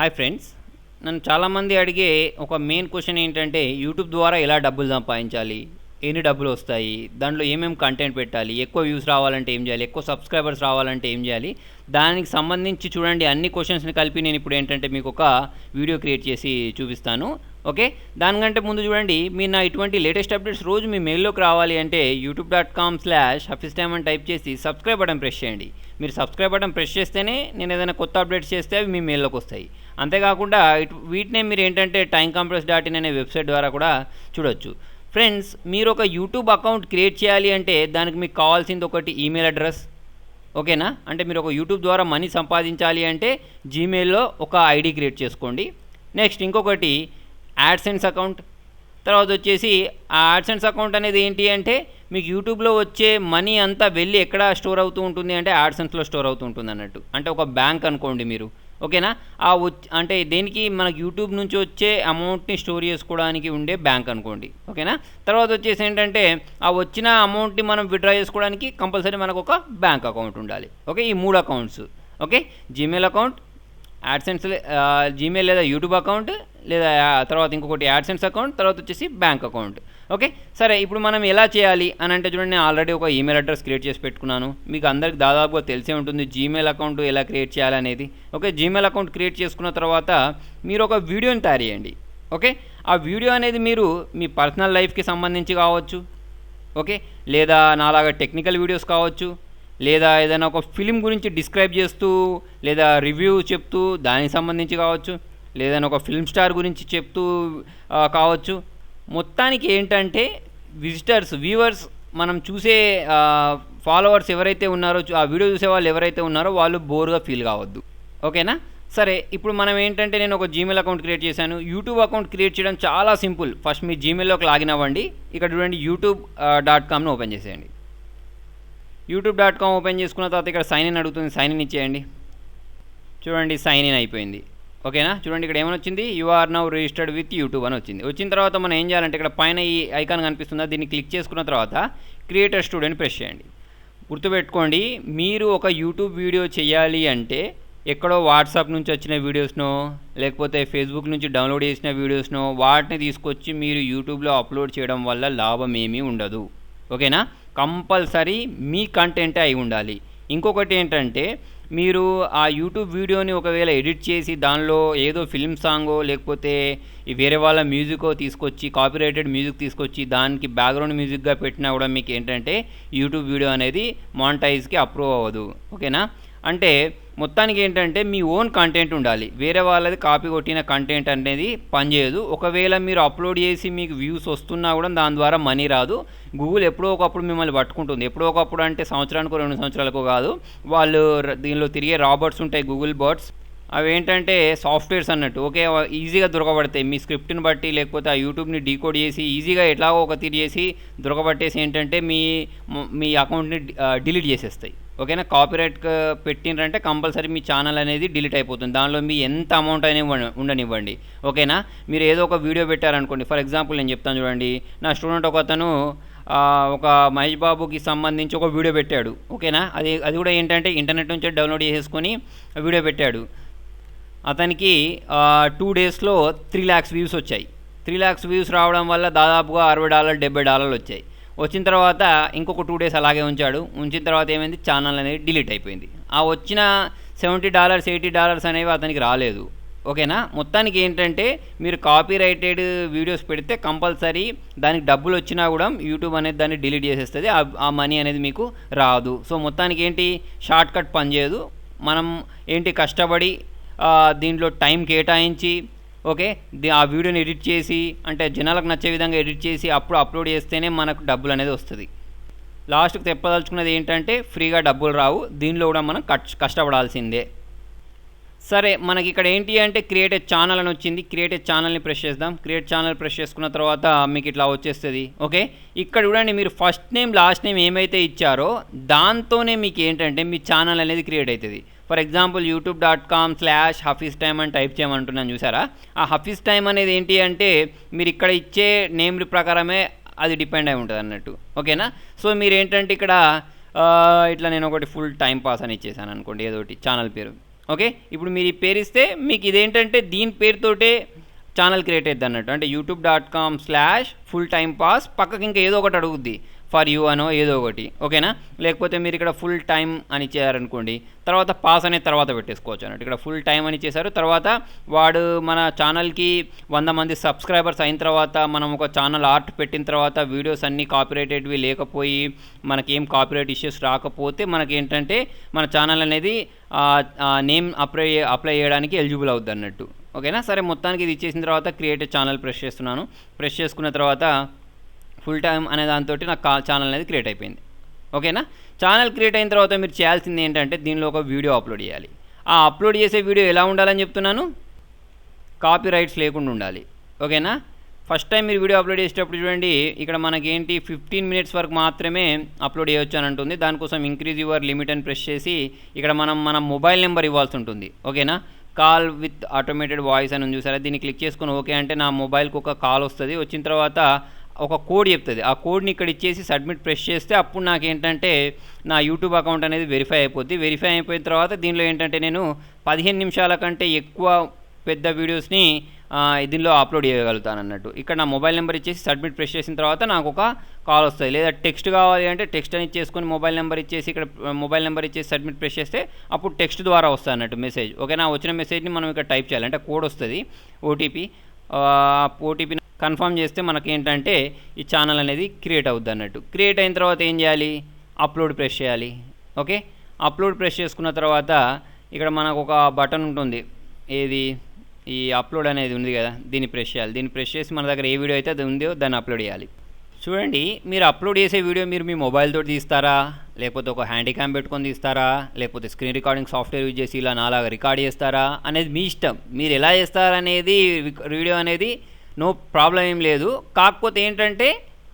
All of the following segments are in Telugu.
హాయ్ ఫ్రెండ్స్ నన్ను చాలామంది అడిగే ఒక మెయిన్ క్వశ్చన్ ఏంటంటే యూట్యూబ్ ద్వారా ఎలా డబ్బులు సంపాదించాలి? ఎన్ని డబ్బులు వస్తాయి? దాంట్లో ఏమేమి కంటెంట్ పెట్టాలి? ఎక్కువ వ్యూస్ రావాలంటే ఏం చేయాలి? ఎక్కువ సబ్స్క్రైబర్స్ రావాలంటే ఏం చేయాలి? దానికి సంబంధించి చూడండి అన్ని క్వశ్చన్స్ని కలిపి నేను ఇప్పుడు ఏంటంటే మీకు ఒక వీడియో క్రియేట్ చేసి చూపిస్తాను. ఓకే? దానికంటే ముందు చూడండి మీరు నా ఇటువంటి లేటెస్ట్ అప్డేట్స్ రోజు మీ మెయిల్లోకి రావాలి అంటే యూట్యూబ్ డాట్ కామ్ స్లాష్ హఫీస్ టైమ్ అని టైప్ చేసి సబ్స్క్రైబ్ బటన్ ప్రెస్ చేయండి. మీరు సబ్స్క్రైబ్ బటన్ ప్రెస్ చేస్తేనే నేను ఏదైనా కొత్త అప్డేట్స్ చేస్తే అవి మీ మెయిల్లోకి వస్తాయి. అంతేకాకుండా ఇటు వీటినే మీరు ఏంటంటే టైం కంప్రెస్ డాట్ ఇన్ అనే వెబ్సైట్ ద్వారా కూడా చూడొచ్చు. ఫ్రెండ్స్ మీరు ఒక యూట్యూబ్ అకౌంట్ క్రియేట్ చేయాలి అంటే దానికి మీకు కావాల్సింది ఒకటి ఈమెయిల్ అడ్రస్ ఓకేనా? అంటే మీరు ఒక యూట్యూబ్ ద్వారా మనీ సంపాదించాలి అంటే జీమెయిల్లో ఒక ఐడి క్రియేట్ చేసుకోండి. నెక్స్ట్ ఇంకొకటి యాడ్సెన్స్ అకౌంట్ తర్వాత వచ్చేసి ఆ యాడ్సెన్స్ అకౌంట్ అనేది ఏంటి అంటే మీకు యూట్యూబ్లో వచ్చే మనీ అంతా వెళ్ళి ఎక్కడ స్టోర్ అవుతూ ఉంటుంది అంటే యాడ్సెన్స్లో స్టోర్ అవుతూ ఉంటుంది అన్నట్టు. అంటే ఒక బ్యాంక్ అనుకోండి మీరు. ఓకేనా? ఆ అంటే దేనికి మనకు యూట్యూబ్ నుంచి వచ్చే అమౌంట్ని స్టోర్ చేసుకోవడానికి ఉండే బ్యాంక్ అనుకోండి. ఓకేనా? తర్వాత వచ్చేసి ఏంటంటే ఆ వచ్చిన అమౌంట్ని మనం విత్డ్రా చేసుకోవడానికి కంపల్సరీ మనకు ఒక బ్యాంక్ అకౌంట్ ఉండాలి. ఓకే? ఈ మూడు accounts. Okay? Gmail account AdSense Gmail లేదా యూట్యూబ్ అకౌంట్ లేదా తర్వాత ఇంకొకటి యాడ్సెన్స్ అకౌంట్ తర్వాత వచ్చేసి బ్యాంక్ అకౌంట్. ఓకే? సరే ఇప్పుడు మనం ఎలా చేయాలి అని అంటే చూడండి నేను ఆల్రెడీ ఒక ఈమెయిల్ అడ్రస్ క్రియేట్ చేసి పెట్టుకున్నాను. మీకు అందరికి దాదాపుగా తెలిసే ఉంటుంది జీమెయిల్ అకౌంట్ ఎలా క్రియేట్ చేయాలనేది ఓకే? జీమెయిల్ అకౌంట్ క్రియేట్ చేసుకున్న తర్వాత మీరు ఒక వీడియోని తయారు చేయండి. ఓకే? ఆ వీడియో అనేది మీరు మీ పర్సనల్ లైఫ్కి సంబంధించి కావచ్చు. ఓకే? లేదా నాలాగా టెక్నికల్ వీడియోస్ కావచ్చు. లేదా ఏదైనా ఒక ఫిలిం గురించి డిస్క్రైబ్ చేస్తూ లేదా రివ్యూ చెప్తూ దానికి సంబంధించి కావచ్చు. లేదా ఒక ఫిల్మ్ స్టార్ గురించి చెప్తూ కావచ్చు. మొత్తానికి ఏంటంటే విజిటర్స్ వ్యూవర్స్ మనం చూసే ఫాలోవర్స్ ఎవరైతే ఉన్నారో ఆ వీడియో చూసే వాళ్ళు ఎవరైతే ఉన్నారో వాళ్ళు బోర్గా ఫీల్ కావద్దు. ఓకేనా? సరే ఇప్పుడు మనం ఏంటంటే నేను ఒక జీమెయిల్ అకౌంట్ క్రియేట్ చేశాను. యూట్యూబ్ అకౌంట్ క్రియేట్ చేయడం చాలా సింపుల్ ఫస్ట్ మీ జీమెయిల్లోకి లాగిన్ అవ్వండి. ఇక్కడ చూడండి యూట్యూబ్ డాట్ కామ్ను ఓపెన్ చేసేయండి. యూట్యూబ్ డాట్ కామ్ ఓపెన్ చేసుకున్న తర్వాత ఇక్కడ సైన్ ఇన్ అడుగుతుంది. సైన్ ఇన్ ఇచ్చేయండి. చూడండి సైన్ ఇన్ అయిపోయింది. ఓకేనా? చూడండి ఇక్కడ ఏమని వచ్చింది? You are now registered with YouTube అని వచ్చింది. వచ్చిన తర్వాత మనం ఏం చేయాలంటే ఇక్కడ పైన ఈ ఐకాన్ కనిపిస్తుందా? దీన్ని క్లిక్ చేసుకున్న తర్వాత క్రియేటర్ స్టూడియోని ప్రెస్ చేయండి. గుర్తుపెట్టుకోండి మీరు ఒక యూట్యూబ్ వీడియో చేయాలి అంటే ఎక్కడో వాట్సాప్ నుంచి వచ్చిన వీడియోస్నో లేకపోతే ఫేస్బుక్ నుంచి డౌన్లోడ్ చేసిన వీడియోస్నో వాటిని తీసుకొచ్చి మీరు యూట్యూబ్లో అప్లోడ్ చేయడం వల్ల లాభం ఏమీ ఉండదు. ఓకేనా? కంపల్సరీ మీ కంటెంటే అయి ఉండాలి. ఇంకొకటి ఏంటంటే మీరు ఆ యూట్యూబ్ వీడియోని ఒకవేళ ఎడిట్ చేసి దానిలో ఏదో ఫిల్మ్ సాంగో లేకపోతే వేరే వాళ్ళ మ్యూజికో తీసుకొచ్చి కాపీరైటెడ్ మ్యూజిక్ తీసుకొచ్చి దానికి బ్యాక్గ్రౌండ్ మ్యూజిక్గా పెట్టినా కూడా మీకు ఏంటంటే యూట్యూబ్ వీడియో అనేది మానిటైజ్కి అప్రూవ్ అవ్వదు. ఓకేనా అంటే మొత్తానికి ఏంటంటే మీ ఓన్ కంటెంట్ ఉండాలి. వేరే వాళ్ళది కాపీ కొట్టిన కంటెంట్ అనేది పనిచేయదు. ఒకవేళ మీరు అప్లోడ్ చేసి మీకు వ్యూస్ వస్తున్నా కూడా దాని ద్వారా మనీ రాదు. గూగుల్ ఎప్పుడో ఒకప్పుడు మిమ్మల్ని పట్టుకుంటుంది. ఎప్పుడో ఒకప్పుడు అంటే సంవత్సరానికి రెండు సంవత్సరాలకు కాదు. వాళ్ళు దీనిలో తిరిగే రాబర్ట్స్ ఉంటాయి గూగుల్ బర్డ్స్ అవి ఏంటంటే సాఫ్ట్వేర్స్ అన్నట్టు. ఓకే ఈజీగా దొరకబడతాయి. మీ స్క్రిప్ట్ని బట్టి లేకపోతే ఆ యూట్యూబ్ని డీకోడ్ చేసి ఈజీగా ఎట్లాగో ఒక తీరు చేసి దొరకబట్టేసి ఏంటంటే మీ మీ అకౌంట్ని డిలీట్ చేసేస్తాయి. ఓకేనా? కాపీరైట్ పెట్టిండ్రంటే కంపల్సరీ మీ ఛానల్ అనేది డిలీట్ అయిపోతుంది. దానిలో మీ ఎంత అమౌంట్ అయినా ఇవ్వండి- ఉండనివ్వండి. ఓకేనా? మీరు ఏదో ఒక వీడియో పెట్టారనుకోండి. ఫర్ ఎగ్జాంపుల్ నేను చెప్తాను చూడండి. నా స్టూడెంట్ ఒక అతను ఒక మహేష్ బాబుకి సంబంధించి ఒక వీడియో పెట్టాడు. ఓకేనా? అది అది కూడా ఏంటంటే ఇంటర్నెట్ నుంచి డౌన్లోడ్ చేసేసుకొని వీడియో పెట్టాడు. అతనికి టూ డేస్లో త్రీ ల్యాక్స్ వ్యూస్ వచ్చాయి. త్రీ ల్యాక్స్ వ్యూస్ రావడం వల్ల దాదాపుగా అరవై డాలర్ డెబ్బై డాలర్లు వచ్చాయి. వచ్చిన తర్వాత ఇంకొక టూ డేస్ అలాగే ఉంచాడు. ఉంచిన తర్వాత ఏమైంది? ఛానల్ అనేది డిలీట్ అయిపోయింది. ఆ వచ్చిన సెవెంటీ డాలర్స్ ఎయిటీ డాలర్స్ అనేవి అతనికి రాలేదు. ఓకేనా? మొత్తానికి ఏంటంటే మీరు కాపీ రైటెడ్ వీడియోస్ పెడితే కంపల్సరీ దానికి డబ్బులు వచ్చినా కూడా యూట్యూబ్ అనేది దాన్ని డిలీట్ చేసేస్తుంది. ఆ- మనీ అనేది మీకు రాదు. సో మొత్తానికి ఏంటి? షార్ట్ కట్ పనిచేయదు. మనం ఏంటి? కష్టపడి దీంట్లో టైం కేటాయించి ఓకే? ఆ వీడియోని ఎడిట్ చేసి అంటే జనాలకు నచ్చే విధంగా ఎడిట్ చేసి అప్పుడు అప్లోడ్ చేస్తేనే మనకు డబ్బులు అనేది వస్తుంది. లాస్ట్కి చెప్పదలుచుకున్నది ఏంటంటే ఫ్రీగా డబ్బులు రావు. దీనిలో కూడా మనం కట్ కష్టపడాల్సిందే. సరే మనకి ఇక్కడ ఏంటి అంటే క్రియేటెడ్ ఛానల్ అని వచ్చింది. క్రియేటెడ్ ఛానల్ని ప్రెస్ చేద్దాం. క్రియేట్ ఛానల్ ప్రెస్ చేసుకున్న తర్వాత మీకు ఇట్లా వచ్చేస్తుంది. ఓకే? ఇక్కడ చూడండి మీరు ఫస్ట్ నేమ్ లాస్ట్ నేమ్ ఏమైతే ఇచ్చారో దాంతోనే మీకు ఏంటంటే మీ ఛానల్ అనేది క్రియేట్ అవుతుంది. For example YouTube dot com slash Hafeez time అని టైప్ చేయమంటున్నాను చూసారా? ఆ హఫీస్ టైమ్ అనేది ఏంటి అంటే మీరు ఇక్కడ ఇచ్చే నేమ్ ప్రకారమే అది డిపెండ్ అయి ఉంటుంది అన్నట్టు. ఓకేనా? సో మీరు ఏంటంటే ఇక్కడ ఇట్లా నేను ఒకటి ఫుల్ టైం పాస్ అని ఇచ్చేసాను అనుకోండి ఏదో ఛానల్ పేరు. ఓకే? ఇప్పుడు మీరు ఈ పేరు ఇస్తే మీకు ఇదేంటంటే దీని పేరుతోటే ఛానల్ క్రియేట్ అవుతుంది అన్నట్టు. అంటే YouTube dot com slash full time pass పక్కకి ఇంకా ఏదో ఒకటి అడుగుద్ది. ఫర్ యూ అనో ఏదో ఒకటి ఓకేనా? లేకపోతే మీరు ఇక్కడ ఫుల్ టైం అని ఇచ్చారనుకోండి తర్వాత పాస్ అనే తర్వాత పెట్టేసుకోవచ్చు అన్నట్టు. ఇక్కడ ఫుల్ టైం అని చేశారు తర్వాత వాడు మన ఛానల్కి వంద మంది సబ్స్క్రైబర్స్ అయిన తర్వాత మనం ఒక ఛానల్ ఆర్ట్ పెట్టిన తర్వాత వీడియోస్ అన్నీ కాపీరైటెడ్వి లేకపోయి మనకేం కాపీరైట్ ఇష్యూస్ రాకపోతే మనకి ఏంటంటే మన ఛానల్ అనేది నేమ్ అప్లై అప్లై చేయడానికి ఎలిజిబుల్ అవుద్ది అన్నట్టు ఓకేనా? సరే మొత్తానికి ఇది ఇచ్చేసిన తర్వాత క్రియేట్ ఛానల్ ప్రెస్ చేస్తున్నాను. ప్రెస్ చేసుకున్న తర్వాత ఫుల్ టైం అనే దాంతో నాకు కా ఛానల్ అనేది క్రియేట్ అయిపోయింది. ఓకేనా? ఛానల్ క్రియేట్ అయిన తర్వాత మీరు చేయాల్సింది ఏంటంటే దీనిలో ఒక వీడియో అప్లోడ్ చేయాలి. ఆ అప్లోడ్ చేసే వీడియో ఎలా ఉండాలని చెప్తున్నాను? కాపీ రైట్స్ లేకుండా ఉండాలి. ఓకేనా? ఫస్ట్ టైం మీరు వీడియో అప్లోడ్ చేసేటప్పుడు చూడండి ఇక్కడ మనకేంటి ఫిఫ్టీన్ మినిట్స్ వరకు మాత్రమే అప్లోడ్ చేయొచ్చు అని ఉంటుంది దానికోసం ఇంక్రీజ్ యువర్ లిమిట్ అని ప్రెస్ చేసి ఇక్కడ మనం మన మొబైల్ నెంబర్ ఇవ్వాల్సి ఉంటుంది. ఓకేనా? కాల్ విత్ ఆటోమేటెడ్ వాయిస్ అని ఉంది చూసారా? దీన్ని క్లిక్ చేసుకుని ఓకే అంటే నా మొబైల్కి ఒక కాల్ వస్తుంది. వచ్చిన తర్వాత ఒక కోడ్ చెప్తుంది. ఆ కోడ్ని ఇక్కడ ఇచ్చేసి సబ్మిట్ ప్రెస్ చేస్తే అప్పుడు నాకు ఏంటంటే నా యూట్యూబ్ అకౌంట్ అనేది వెరిఫై అయిపోద్ది. వెరిఫై అయిపోయిన తర్వాత దీనిలో ఏంటంటే నేను పదిహేను నిమిషాల కంటే ఎక్కువ పెద్ద వీడియోస్ని దీనిలో అప్లోడ్ చేయగలుగుతాను అన్నట్టు ఇక్కడ నా మొబైల్ నెంబర్ ఇచ్చేసి సబ్మిట్ ప్రెస్ చేసిన తర్వాత నాకు ఒక కాల్ వస్తుంది. లేదా టెక్స్ట్ కావాలి అంటే టెక్స్ట్ అని ఇచ్చేసుకొని మొబైల్ నెంబర్ ఇచ్చేసి ఇక్కడ మొబైల్ నెంబర్ ఇచ్చేసి సబ్మిట్ ప్రెస్ చేస్తే అప్పుడు టెక్స్ట్ ద్వారా వస్తుంది అన్నట్టు మెసేజ్. ఓకేనా? వచ్చిన మెసేజ్ని మనం ఇక్కడ టైప్ చేయాలి. అంటే కోడ్ వస్తుంది. ఓటీపీ ఓటీపీ కన్ఫర్మ్ చేస్తే మనకి ఏంటంటే ఈ ఛానల్ అనేది క్రియేట్ అవుద్ది అన్నట్టు. క్రియేట్ అయిన తర్వాత ఏం చేయాలి? అప్లోడ్ ప్రెస్ చేయాలి. ఓకే? అప్లోడ్ ప్రెస్ చేసుకున్న తర్వాత ఇక్కడ మనకు ఒక బటన్ ఉంటుంది. ఏది? ఈ అప్లోడ్ అనేది ఉంది కదా దీన్ని ప్రెస్ చేయాలి. దీన్ని ప్రెస్ చేసి మన దగ్గర ఏ వీడియో అయితే అది ఉందో దాన్ని అప్లోడ్ చేయాలి. చూడండి మీరు అప్లోడ్ చేసే వీడియో మీరు మీ మొబైల్తో తీస్తారా? లేకపోతే ఒక హ్యాండీక్యామ్ పెట్టుకొని తీస్తారా? లేకపోతే స్క్రీన్ రికార్డింగ్ సాఫ్ట్వేర్ యూజ్ చేసి ఇలా నాలాగా రికార్డ్ చేస్తారా? అనేది మీ ఇష్టం. మీరు ఎలా చేస్తారనేది వీడియో అనేది నో ప్రాబ్లం ఏం లేదు. కాకపోతే ఏంటంటే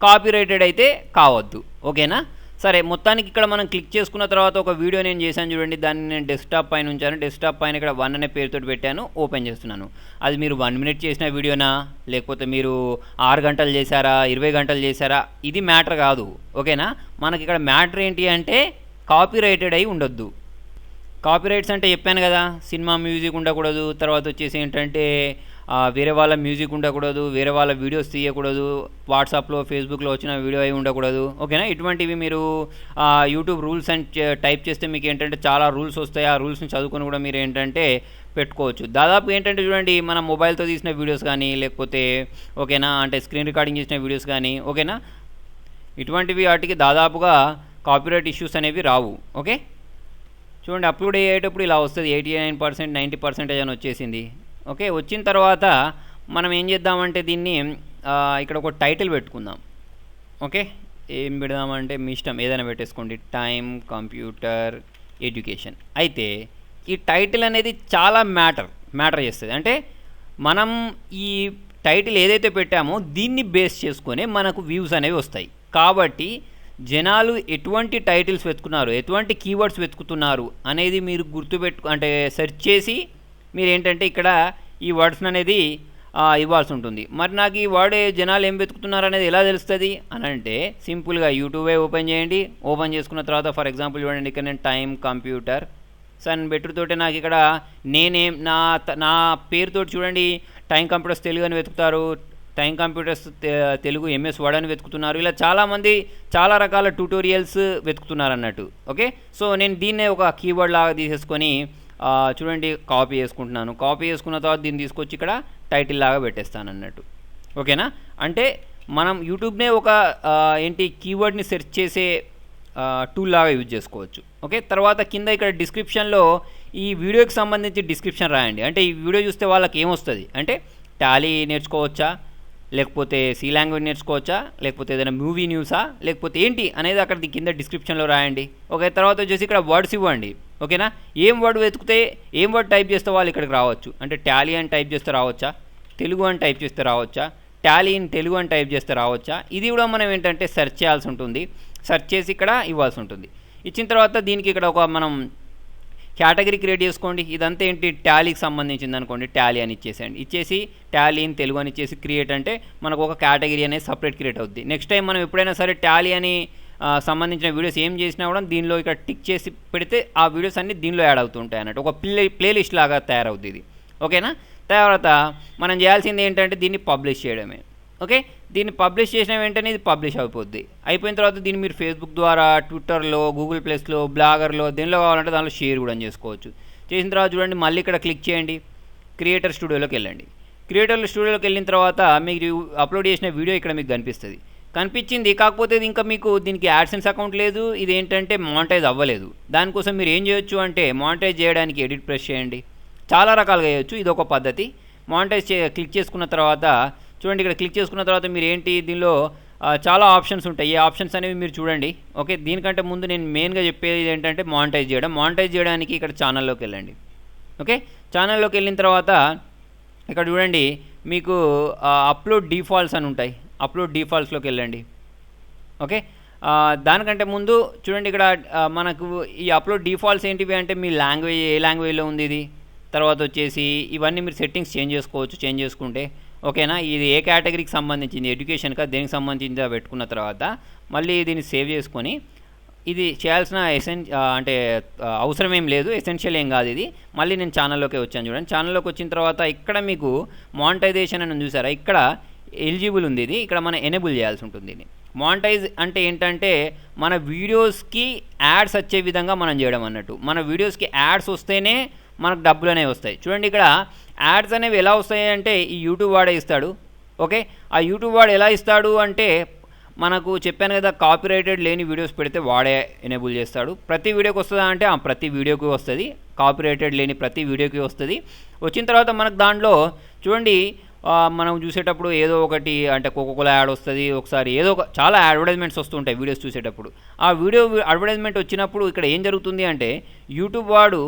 కాపీరైటెడ్ అయితే కావద్దు. ఓకేనా? సరే మొత్తానికి ఇక్కడ మనం క్లిక్ చేసుకున్న తర్వాత ఒక వీడియో నేను చేశాను చూడండి. దాన్ని నేను డెస్క్టాప్ పైన ఉంచాను. డెస్క్టాప్ పైన ఇక్కడ వన్ అనే పేరుతో పెట్టాను. ఓపెన్ చేస్తున్నాను. అది మీరు వన్ మినిట్ చేసిన వీడియోనా లేకపోతే మీరు ఆరు గంటలు చేశారా? ఇరవై గంటలు చేశారా? ఇది మ్యాటర్ కాదు. ఓకేనా? మనకి ఇక్కడ మ్యాటర్ ఏంటి అంటే కాపీరైటెడ్ అయి ఉండొద్దు. కాపీరైట్స్ అంటే చెప్పాను కదా. సినిమా మ్యూజిక్ ఉండకూడదు. తర్వాత వచ్చేసి ఏంటంటే వేరే వాళ్ళ మ్యూజిక్ ఉండకూడదు వేరే వాళ్ళ వీడియోస్ తీయకూడదు వాట్సాప్లో ఫేస్బుక్లో వచ్చిన వీడియో అయి ఉండకూడదు. ఓకేనా? ఇటువంటివి మీరు యూట్యూబ్ రూల్స్ అండ్ టైప్ చేస్తే మీకు ఏంటంటే చాలా రూల్స్ వస్తాయి. ఆ రూల్స్ని చదువుకొని కూడా మీరు ఏంటంటే పెట్టుకోవచ్చు. దాదాపు ఏంటంటే చూడండి మన మొబైల్తో తీసిన వీడియోస్ కానీ లేకపోతే ఓకేనా అంటే స్క్రీన్ రికార్డింగ్ చేసిన వీడియోస్ కానీ ఓకేనా? ఇటువంటివి వాటికి దాదాపుగా కాపీరైట్ ఇష్యూస్ అనేవి రావు. ఓకే? చూడండి అప్లోడ్ అయ్యేటప్పుడు ఇలా వస్తుంది. Eighty nine percent ninety percentage అని వచ్చేసింది. ఓకే వచ్చిన తర్వాత మనం ఏం చేద్దామంటే దీన్ని ఇక్కడ ఒక టైటిల్ పెట్టుకుందాం. ఓకే? ఏం పెడదామంటే మీ ఇష్టం ఏదైనా పెట్టేసుకోండి. Time computer education. అయితే ఈ టైటిల్ అనేది చాలా మ్యాటర్ మ్యాటర్ చేస్తుంది. అంటే మనం ఈ టైటిల్ ఏదైతే పెట్టామో దీన్ని బేస్ చేసుకొని మనకు వ్యూస్ అనేవి వస్తాయి. కాబట్టి జనాలు ఎటువంటి టైటిల్స్ వెతుకున్నారు ఎటువంటి కీవర్డ్స్ వెతుకుతున్నారు అనేది మీరు గుర్తుపెట్టు అంటే సెర్చ్ చేసి మీరు ఏంటంటే ఇక్కడ ఈ వర్డ్స్ అనేది ఇవ్వాల్సి ఉంటుంది మరి నాకు ఈ వర్డ్ జనాలు ఏం వెతుకుతున్నారు అనేది ఎలా తెలుస్తుంది? అని అంటే సింపుల్గా యూట్యూబే ఓపెన్ చేయండి. ఓపెన్ చేసుకున్న తర్వాత ఫర్ ఎగ్జాంపుల్ చూడండి ఇక్కడ నేను టైం కంప్యూటర్. సన్ బెటర్తోటే నాకు ఇక్కడ నేనేం నా త- నా పేరుతో చూడండి టైం కంప్యూటర్స్ తెలుగు అని వెతుకుతారు. Time computers Telugu MS Word అని వెతుకుతున్నారు. ఇలా చాలామంది చాలా రకాల ట్యూటోరియల్స్ వెతుకుతున్నారు అన్నట్టు ఓకే? సో నేను దీన్నే ఒక కీవర్డ్ లాగా తీసేసుకొని చూడండి కాపీ చేసుకుంటున్నాను. కాపీ చేసుకున్న తర్వాత దీన్ని తీసుకొచ్చి ఇక్కడ టైటిల్ లాగా పెట్టేస్తాను అన్నట్టు. ఓకేనా? అంటే మనం యూట్యూబ్నే ఒక ఏంటి కీవర్డ్ని సెర్చ్ చేసే టూల్ లాగా యూజ్ చేసుకోవచ్చు. ఓకే? తర్వాత కింద ఇక్కడ డిస్క్రిప్షన్లో ఈ వీడియోకి సంబంధించి డిస్క్రిప్షన్ రాయండి. అంటే ఈ వీడియో చూస్తే వాళ్ళకి ఏమొస్తుంది? అంటే టాలీ నేర్చుకోవచ్చా? లేకపోతే సి లాంగ్వేజ్ నేర్చుకోవచ్చా? లేకపోతే ఏదైనా మూవీ న్యూసా? లేకపోతే ఏంటి అనేది అక్కడ కింద డిస్క్రిప్షన్లో రాయండి. ఓకే తర్వాత వచ్చేసి ఇక్కడ వర్డ్స్ ఇవ్వండి. ఓకేనా? ఏం వర్డ్ వెతికితే ఏం వర్డ్ టైప్ చేస్తే వాళ్ళు ఇక్కడికి రావచ్చు? అంటే టాలీ అని టైప్ చేస్తే రావచ్చా? తెలుగు అని టైప్ చేస్తే రావచ్చా? టాలీ ఇన్ తెలుగు అని టైప్ చేస్తే రావచ్చా? ఇది కూడా మనం ఏంటంటే సెర్చ్ చేయాల్సి ఉంటుంది. సెర్చ్ చేసి ఇక్కడ ఇవ్వాల్సి ఉంటుంది. ఇచ్చిన తర్వాత దీనికి ఇక్కడ ఒక మనం కేటగిరీ క్రియేట్ చేసుకోండి. ఇదంతా ఏంటి? టాలీకి సంబంధించింది అనుకోండి. టాలీ అని ఇచ్చేసేయండి. ఇచ్చేసి టాలీ అని తెలుగు అని ఇచ్చేసి క్రియేట్ అంటే మనకు ఒక కేటగిరీ అనేది సపరేట్ క్రియేట్ అవుద్ది. నెక్స్ట్ టైం మనం ఎప్పుడైనా సరే టాలీ అని సంబంధించిన వీడియోస్ ఏం చేసినా కూడా దీనిలో ఇక్కడ టిక్ చేసి పెడితే ఆ వీడియోస్ అన్నీ దీనిలో యాడ్ అవుతుంటాయి అన్నట్టు ఒక ప్లే ప్లేలిస్ట్ లాగా తయారవుతుంది ఇది. ఓకేనా? తర్వాత మనం చేయాల్సింది ఏంటంటే దీన్ని పబ్లిష్ చేయడమే. ఓకే? దీన్ని పబ్లిష్ చేసిన వెంటనే ఇది పబ్లిష్ అయిపోద్ది. అయిపోయిన తర్వాత దీన్ని మీరు ఫేస్బుక్ ద్వారా ట్విట్టర్లో గూగుల్ ప్లస్లో బ్లాగర్లో దేనిలో కావాలంటే దానిలో షేర్ కూడా చేసుకోవచ్చు. చేసిన తర్వాత చూడండి మళ్ళీ ఇక్కడ క్లిక్ చేయండి. క్రియేటర్ స్టూడియోలోకి వెళ్ళండి. క్రియేటర్ స్టూడియోలోకి వెళ్ళిన తర్వాత మీరు అప్లోడ్ చేసిన వీడియో ఇక్కడ మీకు కనిపిస్తుంది. కనిపించింది కాకపోతే ఇది ఇంకా మీకు దీనికి యాడ్సెన్స్ అకౌంట్ లేదు. ఇది ఏంటంటే మానిటైజ్ అవ్వలేదు. దానికోసం మీరు ఏం చేయొచ్చు అంటే మానిటైజ్ చేయడానికి ఎడిట్ ప్రెస్ చేయండి. చాలా రకాలుగా చేయొచ్చు. ఇది ఒక పద్ధతి. మానిటైజ్ చే క్లిక్ చేసుకున్న తర్వాత చూడండి ఇక్కడ క్లిక్ చేసుకున్న తర్వాత మీరు ఏంటి దీనిలో చాలా ఆప్షన్స్ ఉంటాయి. ఈ ఆప్షన్స్ అనేవి మీరు చూడండి. ఓకే? దీనికంటే ముందు నేను మెయిన్గా చెప్పేది ఏంటంటే మానిటైజ్ చేయడం. మానిటైజ్ చేయడానికి ఇక్కడ ఛానల్లోకి వెళ్ళండి. ఓకే? ఛానల్లోకి వెళ్ళిన తర్వాత ఇక్కడ చూడండి మీకు అప్లోడ్ డిఫాల్ట్స్ అని ఉంటాయి. అప్లోడ్ డిఫాల్ట్స్లోకి వెళ్ళండి. ఓకే? దానికంటే ముందు చూడండి ఇక్కడ మనకు ఈ అప్లోడ్ డిఫాల్ట్స్ ఏంటివి అంటే మీ లాంగ్వేజ్ ఏ లాంగ్వేజ్లో ఉంది ఇది? తర్వాత వచ్చేసి ఇవన్నీ మీరు సెట్టింగ్స్ చేంజ్ చేసుకోవచ్చు చేంజ్ చేసుకుంటే. ఓకేనా? ఇది ఏ కేటగిరీకి సంబంధించింది? ఎడ్యుకేషన్కా దేనికి సంబంధించిందో? పెట్టుకున్న తర్వాత మళ్ళీ దీన్ని సేవ్ చేసుకొని ఇది చేయాల్సిన ఎసెన్ అంటే అవసరం ఏం లేదు. ఎసెన్షియల్ ఏం కాదు ఇది. మళ్ళీ నేను ఛానల్లోకి వచ్చాను చూడండి. ఛానల్లోకి వచ్చిన తర్వాత ఇక్కడ మీకు మానిటైజేషన్ అని చూసారా? ఇక్కడ ఎలిజిబుల్ ఉంది ఇది. ఇక్కడ మనం ఎనేబుల్ చేయాల్సి ఉంటుంది ఇది. మానిటైజ్ అంటే ఏంటంటే మన వీడియోస్కి యాడ్స్ వచ్చే విధంగా మనం చేయడం అన్నట్టు. మన వీడియోస్కి యాడ్స్ వస్తేనే మనకు డబ్బులు అనేవి వస్తాయి. చూడండి ఇక్కడ యాడ్స్ అనేవి ఎలా వస్తాయి అంటే ఈ యూట్యూబ్ వాడే ఇస్తాడు ఓకే? ఆ యూట్యూబ్ వాడు ఎలా ఇస్తాడు అంటే మనకు చెప్పాను కదా కాపీరైటెడ్ లేని వీడియోస్ పెడితే వాడే ఎనేబుల్ చేస్తాడు. ప్రతి వీడియోకి వస్తుందా అంటే ఆ ప్రతి వీడియోకి వస్తుంది. కాపీరైటెడ్ లేని ప్రతి వీడియోకి వస్తుంది. వచ్చిన తర్వాత మనకు దాంట్లో చూడండి మనం చూసేటప్పుడు ఏదో ఒకటి అంటే కోకోకోలా యాడ్ వస్తుంది ఒకసారి ఏదో ఒక చాలా అడ్వర్టైజ్మెంట్స్ వస్తుంటాయి వీడియోస్ చూసేటప్పుడు. ఆ వీడియో అడ్వర్టైజ్మెంట్ వచ్చినప్పుడు ఇక్కడ ఏం జరుగుతుంది అంటే యూట్యూబ్ వాడు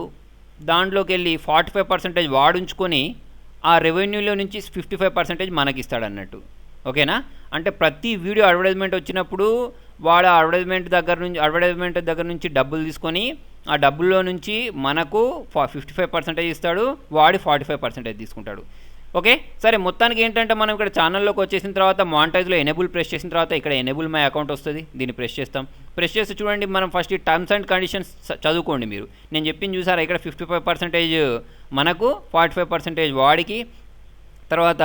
దాంట్లోకి వెళ్ళి ఫార్టీ ఫైవ్ పర్సెంటేజ్ వాడుంచుకొని ఆ రెవెన్యూలో నుంచి ఫిఫ్టీ ఫైవ్ పర్సెంటేజ్ మనకి ఇస్తాడు అన్నట్టు ఓకేనా? అంటే ప్రతి వీడియో అడ్వర్టైజ్మెంట్ వచ్చినప్పుడు వాడు అడ్వర్టైజ్మెంట్ దగ్గర నుంచి అడ్వర్టైజ్మెంట్ దగ్గర నుంచి డబ్బులు తీసుకొని ఆ డబ్బుల్లో నుంచి మనకు ఫిఫ్టీ ఫైవ్ పర్సెంటేజ్ ఇస్తాడు వాడి ఫార్టీ ఫైవ్ పర్సెంటేజ్ తీసుకుంటాడు. ఓకే? సరే మొత్తానికి ఏంటంటే మనం ఇక్కడ ఛానల్లోకి వచ్చేసిన తర్వాత మాంటైజ్లో ఎనేబుల్ ప్రెస్ చేసిన తర్వాత ఇక్కడ ఎనేబుల్ మై అకౌంట్ వస్తుంది దీన్ని ప్రెస్ చేస్తాం. ప్రెస్ చేసి చూడండి మనం ఫస్ట్ ఈ టర్మ్స్ అండ్ కండిషన్స్ చదువుకోండి మీరు. నేను చెప్పింది చూసారా ఇక్కడ ఫిఫ్టీ ఫైవ్ పర్సెంటేజ్ మనకు ఫార్టీ ఫైవ్ పర్సెంటేజ్ వాడికి. తర్వాత